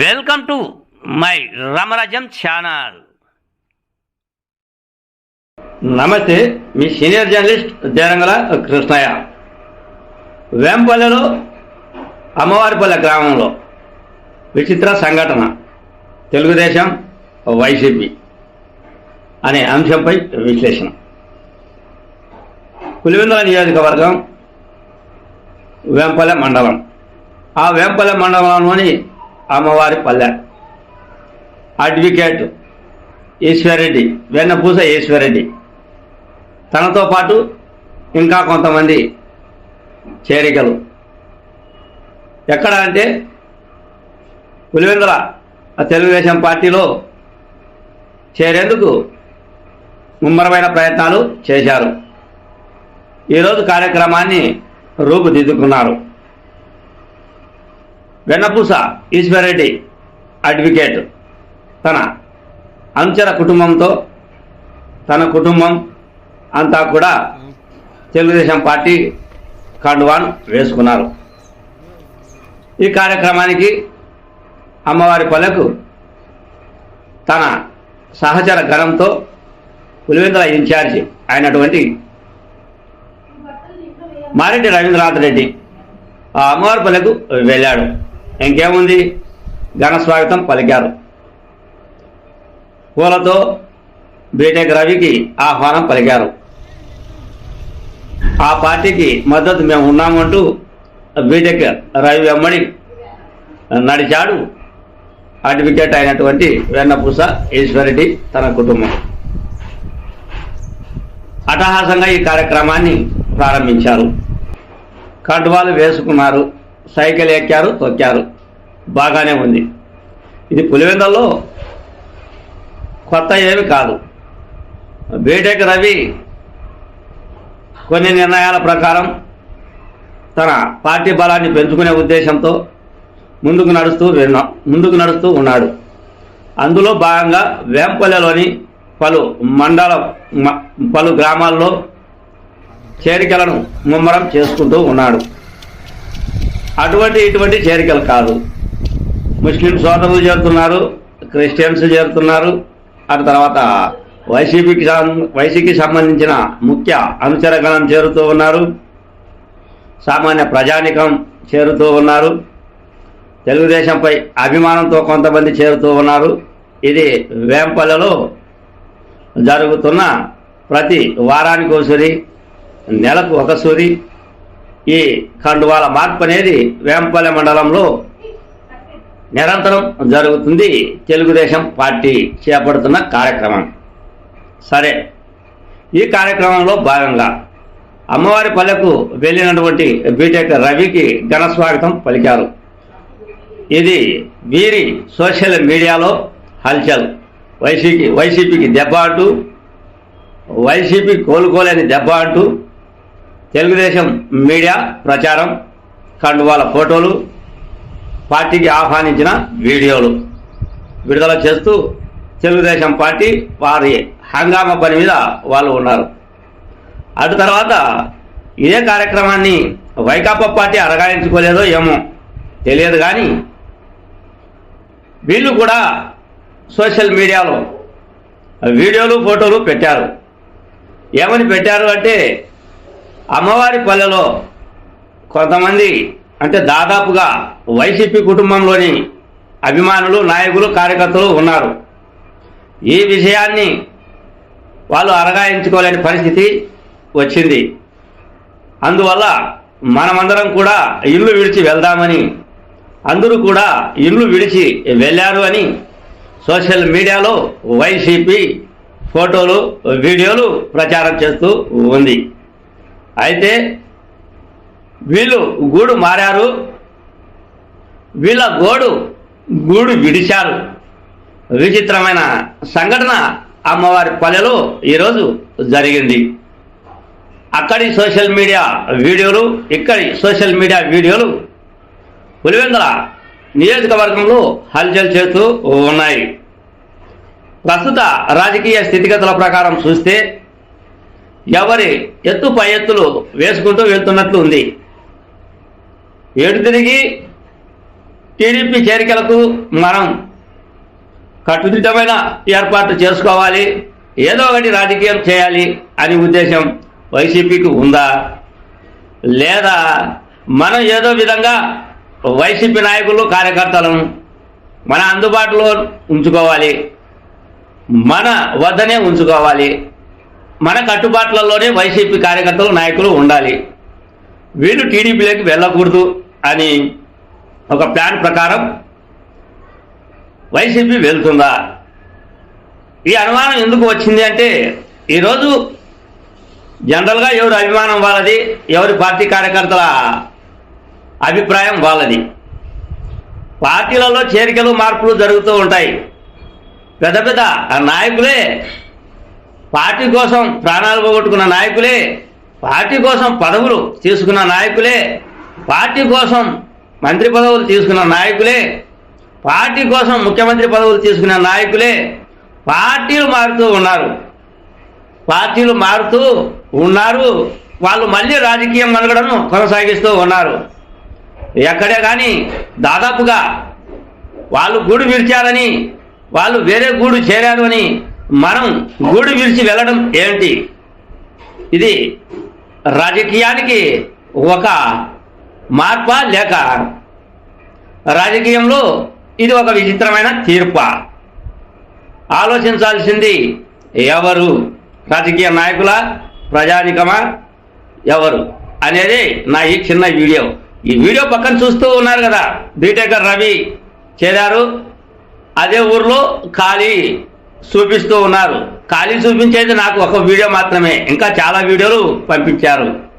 Welcome to my Ramarajyam channel. నమస్తే మీ senior journalist Derangala Krishnaiah. వేంపల్లెలో అమ్మవారిపల్లె గ్రామంలో విచిత్ర సంఘటన. తెలుగుదేశం వైసీపీ అనే అంశంపై విశ్లేషణ. పులివెందుల నియోజకవర్గం వేంపల్లె మండలం. ఆ వేంపల్లె మండలంలోని అమ్మవారి పల్లె. అడ్వకేట్ ఈశ్వరెడ్డి వెన్నపూస ఈశ్వరెడ్డి. తనతో పాటు ఇంకా కొంతమంది చేరికలు. ఎక్కడ అంటే పులివెందుల తెలుగుదేశం పార్టీలో చేరేందుకు ముమ్మరమైన ప్రయత్నాలు చేశారు. ఈరోజు కార్యక్రమాన్ని రూపుదిద్దుకున్నారు. వెన్నపూస ఈశ్వరెడ్డి అడ్వకేట్. తన అంచర కుటుంబంతో తన కుటుంబం అంతా కూడా తెలుగుదేశం పార్టీ కండువాన్ వేసుకున్నారు. ఈ కార్యక్రమానికి అమ్మవారి పల్లెకు తన సహచర గణంతో పులివెందుల ఇన్ఛార్జి అయినటువంటి మారెడ్డి రవీంద్రనాథ్ రెడ్డి ఆ అమ్మవారి పల్లెకు వెళ్ళాడు. ఇంకేముంది? ఘన స్వాగతం పలికారు. పూలతో బీటెక్ రవికి ఆహ్వానం పలికారు. ఆ పార్టీకి మద్దతు మేము ఉన్నామంటూ బీటెక్ రవి వెమ్మడి నడిచాడు. అడ్వకేట్ అయినటువంటి వెన్నపూస ఈశ్వరెడ్డి తన కుటుంబం. అటహాసంగా ఈ కార్యక్రమాన్ని ప్రారంభించారు. కండువాలు వేసుకున్నారు. సైకిల్ ఎక్కారు తొక్కారు. బాగానే ఉంది. ఇది పులివెందల్లో కొత్త ఏమి కాదు. బీటెక్ రవి కొన్ని నిర్ణయాల ప్రకారం తన పార్టీ బలాన్ని పెంచుకునే ఉద్దేశంతో ముందుకు నడుస్తూ విన్నా ముందుకు నడుస్తూ ఉన్నాడు. అందులో భాగంగా వేంపల్లెలోని పలు మండల మ- పలు గ్రామాల్లో చేరికలను ముమ్మరం చేసుకుంటూ ఉన్నాడు. అటువంటి ఇటువంటి చేరికలు కాదు. ముస్లిం సోదరులు చేరుతున్నారు క్రిస్టియన్స్ చేరుతున్నారు అటు తర్వాత వైసీపీకి వైసీపీకి సంబంధించిన ముఖ్య అనుచరగణం చేరుతూ ఉన్నారు. సామాన్య ప్రజానికం చేరుతూ ఉన్నారు. తెలుగుదేశంపై అభిమానంతో కొంతమంది చేరుతూ ఉన్నారు. ఇది వేంపల్లెలో జరుగుతున్న ప్రతి వారానికి ఒకసారి నెలకు ఒక సూరి ఈ కండువాల మార్పు అనేది వేంపల్లె మండలంలో నిరంతరం జరుగుతుంది. తెలుగుదేశం పార్టీ చేపడుతున్న కార్యక్రమం. సరే ఈ కార్యక్రమంలో భాగంగా అమ్మవారి పల్లెకు వెళ్ళినటువంటి బీటెక్ రవికి ఘన స్వాగతం పలికారు. ఇది వీరి సోషల్ మీడియాలో హల్చల్. వైసీపీ వైసీపీకి దెబ్బ అంటూ వైసీపీ కోలుకోలేని దెబ్బ అంటూ తెలుగుదేశం మీడియా ప్రచారం కండువాల ఫోటోలు పార్టీకి ఆహ్వానించిన వీడియోలు విడుదల చేస్తూ తెలుగుదేశం పార్టీ వారి హంగామా పని మీద వాళ్ళు ఉన్నారు. అటు తర్వాత ఇదే కార్యక్రమాన్ని వైకాపా పార్టీ అరగాయించుకోలేదో ఏమో తెలియదు కానీ వీళ్ళు కూడా సోషల్ మీడియాలో వీడియోలు ఫోటోలు పెట్టారు. ఏమని పెట్టారు అంటే అమ్మవారి పల్లెలో కొంతమంది అంటే దాదాపుగా వైసీపీ కుటుంబంలోని అభిమానులు నాయకులు కార్యకర్తలు ఉన్నారు. ఈ విషయాన్ని వాళ్ళు అరగాయించుకోలేని పరిస్థితి వచ్చింది. అందువల్ల మనమందరం కూడా ఇల్లు విడిచి వెళ్దామని అందరూ కూడా ఇల్లు విడిచి వెళ్ళారు అని సోషల్ మీడియాలో వైసీపీ ఫోటోలు వీడియోలు ప్రచారం చేస్తూ ఉంది. అయితే వీళ్ళు గూడు మారారు. వీళ్ళ గోడు గూడు విడిచారు. విచిత్రమైన సంఘటన అమ్మవారి పల్లెలో ఈరోజు జరిగింది. అక్కడి సోషల్ మీడియా వీడియోలు ఇక్కడి సోషల్ మీడియా వీడియోలు పులివెందుల నియోజకవర్గంలో హల్చల్ చేస్తూ ఉన్నాయి. ప్రస్తుత రాజకీయ స్థితిగతుల ప్రకారం చూస్తే ఎవరి ఎత్తు పై ఎత్తులు వేసుకుంటూ వెళ్తున్నట్లు ఉంది. ఏడు తిరిగి టీడీపీ చేరికలకు మనం కట్టుదిట్టమైన ఏర్పాటు చేసుకోవాలి. ఏదో ఒకటి రాజకీయం చేయాలి అనే ఉద్దేశం వైసీపీకి ఉందా? లేదా మనం ఏదో విధంగా వైసీపీ నాయకులు కార్యకర్తలను మన అందుబాటులో ఉంచుకోవాలి. మన వద్దనే ఉంచుకోవాలి. మన కట్టుబాట్లలోనే వైసీపీ కార్యకర్తలు నాయకులు ఉండాలి. వీళ్ళు టీడీపీలోకి వెళ్ళకూడదు అని ఒక ప్లాన్ ప్రకారం వైసీపీ వెళ్తుందా? ఈ అనుమానం ఎందుకు వచ్చింది అంటే ఈరోజు జనరల్గా ఎవరి అభిమానం వాళ్ళది ఎవరి పార్టీ కార్యకర్తల అభిప్రాయం వాళ్ళది. పార్టీలలో చేరికలు మార్పులు జరుగుతూ ఉంటాయి. పెద్ద పెద్ద ఆ నాయకులే పార్టీ కోసం ప్రాణాలు పోగొట్టుకున్న నాయకులే పార్టీ కోసం పదవులు తీసుకున్న నాయకులే పార్టీ కోసం మంత్రి పదవులు తీసుకున్న నాయకులే పార్టీ కోసం ముఖ్యమంత్రి పదవులు తీసుకున్న నాయకులే పార్టీలు మారుతూ ఉన్నారు. పార్టీలు మారుతూ ఉన్నారు. వాళ్ళు మళ్ళీ రాజకీయం మనుగడను కొనసాగిస్తూ ఉన్నారు. ఎక్కడే కానీ దాదాపుగా వాళ్ళు గూడు విడిచారని వాళ్ళు వేరే గూడు చేరారు అని మనం గూడు విడిచి వెళ్ళడం ఏంటి? ఇది రాజకీయానికి ఒక మార్ప లేక రాజకీయంలో ఇది ఒక విచిత్రమైన తీర్ప? ఆలోచించాల్సింది ఎవరు? రాజకీయ నాయకుల? ప్రజానికమా? ఎవరు? అనేది నా ఈ చిన్న వీడియో. ఈ వీడియో పక్కన చూస్తూ ఉన్నారు కదా బీటెకర్ రవి. చేరారు. అదే ఊర్లో ఖాళీ. చూపిస్తూ ఉన్నారు. ఖాళీ చూపించేది నాకు ఒక వీడియో మాత్రమే. ఇంకా చాలా వీడియోలు పంపించారు.